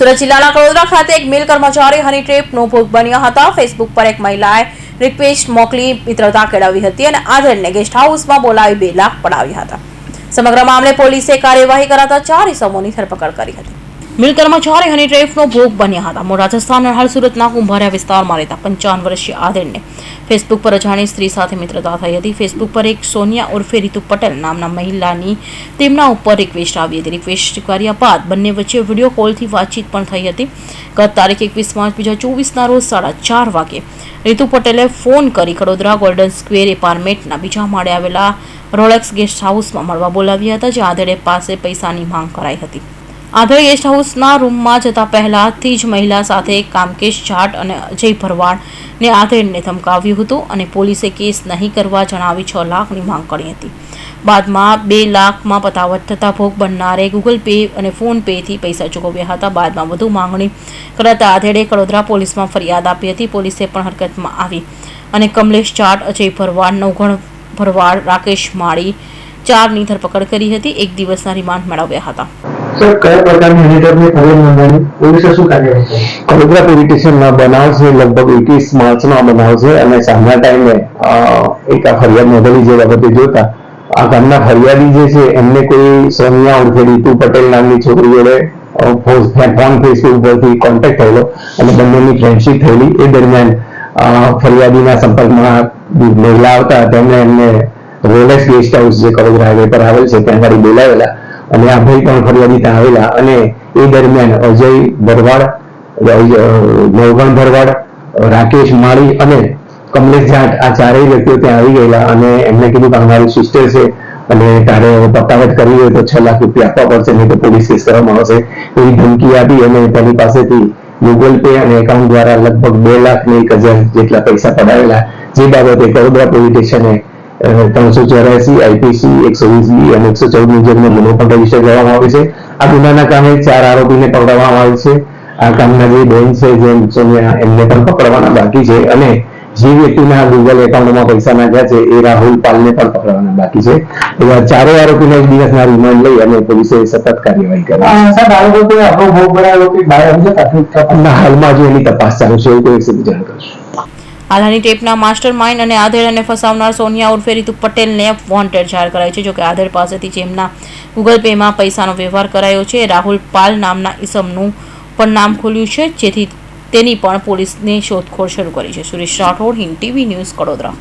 સુરત જિલ્લાના કડોદરા ખાતે એક મિલ કર્મચારી હની ટ્રેપનો ભોગ બન્યા હતા. ફેસબુક પર એક મહિલાએ રિક્વેસ્ટ મોકલી મિત્રતા કેળવી હતી અને આધેડને ગેસ્ટ હાઉસમાં બોલાવી બે લાખ પડાવ્યા હતા. સમગ્ર મામલે પોલીસે કાર્યવાહી કરાતા ચાર ઇસમોની ધરપકડ કરી હતી. મિલ કર્મચારી હની ટ્રેફનો ભોગ બન્યા હતા. મૂળ રાજસ્થાનના હાલ સુરતના કુંભારિયા વિસ્તારમાં રહેતા પંચાવન વર્ષીય આધેડને ફેસબુક પર અજાણી સ્ત્રી સાથે મિત્રતા થઈ હતી. ફેસબુક પર એક સોનિયા ઉર્ફે રીતુ પટેલ નામના મહિલાની તેમના ઉપર રિક્વેસ્ટ આવી હતી. રિક્વેસ્ટ સ્વીકાર્યા બાદ બંને વચ્ચે વીડિયો કોલથી વાતચીત પણ થઈ હતી. ગત તારીખ એકવીસ માર્ચ બીજા ચોવીસના રોજ સાડા ચાર વાગે રીતુ પટેલે ફોન કરી કડોદરા ગોલ્ડન સ્ક્વેર એપાર્ટમેન્ટના બીજા માળે આવેલા રોલેક્સ ગેસ્ટ હાઉસમાં મળવા બોલાવ્યા હતા, જ્યાં આધેડે પાસે પૈસાની માંગ કરાઈ હતી. આધેડ ગેસ્ટ હાઉસના રૂમમાં જતા પહેલાથી જ મહિલા સાથે કામકેશ, જાટ અને અજય ભરવાડને આધેડને ધમકાવ્યું હતું અને પોલીસે કેસ નહીં કરવા જણાવી છ લાખની માંગ કરી હતી. બાદમાં બે લાખમાં પતાવટ થતા ભોગ બનનારે ગૂગલ પે અને ફોન પેથી પૈસા ચૂકવ્યા હતા. બાદમાં વધુ માંગણી કરાતા આધેડે કડોદરા પોલીસમાં ફરિયાદ આપી હતી. પોલીસે પણ હરકતમાં આવી અને કમલેશ, જાટ, અજય ભરવાડ નવઘણ ભરવાડ, રાકેશ માળી ચારની ધરપકડ કરી હતી. એક દિવસના રિમાન્ડ મેળવ્યા હતા. સર પ્રકારની યુનિટરની ફરિયાદ શું કાર્યવાહી કરી? વડોદરા પોલીસ લગભગ એકવીસ માર્ચનો બનાવ અને સાંજના ટાઈમે એક આ ફરિયાદ નોંધેલી જે બાબતે જોતા, આ ગામના ફરિયાદી જે છે, એમને કોઈ સોનિયા ઉર્ફે રીતુ પટેલ નામની છોકરી જોડે ફોન ફોન ફેસબુક પરથી કોન્ટેક્ટ થયેલો અને બંનેની ફ્રેન્ડશીપ થયેલી. એ દરમિયાન ફરિયાદીના સંપર્કમાં મહિલા આવતા તેમણે એમને રોલેક્સ ગેસ્ટ હાઉસ જે કડોદરા હાઈવે પર આવેલ છે, ત્યાં ગાડી બોલાવેલા. અને આ ભાઈ પણ ફરિયાદી ત્યાં આવેલા. અને એ દરમિયાન અજય ભરવાડ નવગણ ભરવાડ રાકેશ માળી અને કમલેશ જાટ આ ચારેય વ્યક્તિઓ ત્યાં આવી ગયેલા અને એમને કીધું કે અમારી સિસ્ટર છે અને તારે પતાવટ કરવી હોય તો છ લાખ રૂપિયા આપવા પડશે, નહીં તો પોલીસ કેસ કરવામાં આવશે. એવી ધમકી આપી અને તેની પાસેથી ગૂગલ પે અને એકાઉન્ટ દ્વારા લગભગ બે લાખ ને એક હજાર જેટલા પૈસા પડાવેલા. જે બાબતે કડોદરા પોલીસ સ્ટેશને ત્રણસો ચોરાસી આઈપીસી એકસો વીસ બી અને એકસો ચૌદ મુજબનો ગુનો પણ રજિસ્ટર કરવામાં આવે છે. આ ગુનાના કામે ચાર આરોપીને પકડવામાં આવે છે. આ કામના જે બેન છે જે એમને પણ પકડવાના બાકી છે અને જે વ્યક્તિના ગૂગલ એકાઉન્ટમાં પૈસા નાખ્યા છે એ રાહુલ પાલને પણ પકડવાના બાકી છે. એવા ચારે આરોપીને એક દિવસના રિમાન્ડ લઈ અને પોલીસે સતત કાર્યવાહી કરી. હાલમાં જો એની તપાસ ચાલુ છે એવું કોઈ સીધી જાણ કરશું આધાની ટેપના માસ્ટર માઇન્ડ અને આધેર અને ફસાવનાર સોનિયા ઉર્ફે રીતુ પટેલને વોન્ટેડ જાહેર કરાયું છે, જોકે આધેર પાસેથી જેમના ગૂગલ પેમાં પૈસાનો વ્યવહાર કરાયો છે, રાહુલ પાલ નામના ઈસમનું પણ નામ ખોલ્યું છે, જેથી તેની પણ પોલીસને શોધખોળ શરૂ કરી છે. Suresh Rathod, Hind TV news Kadodara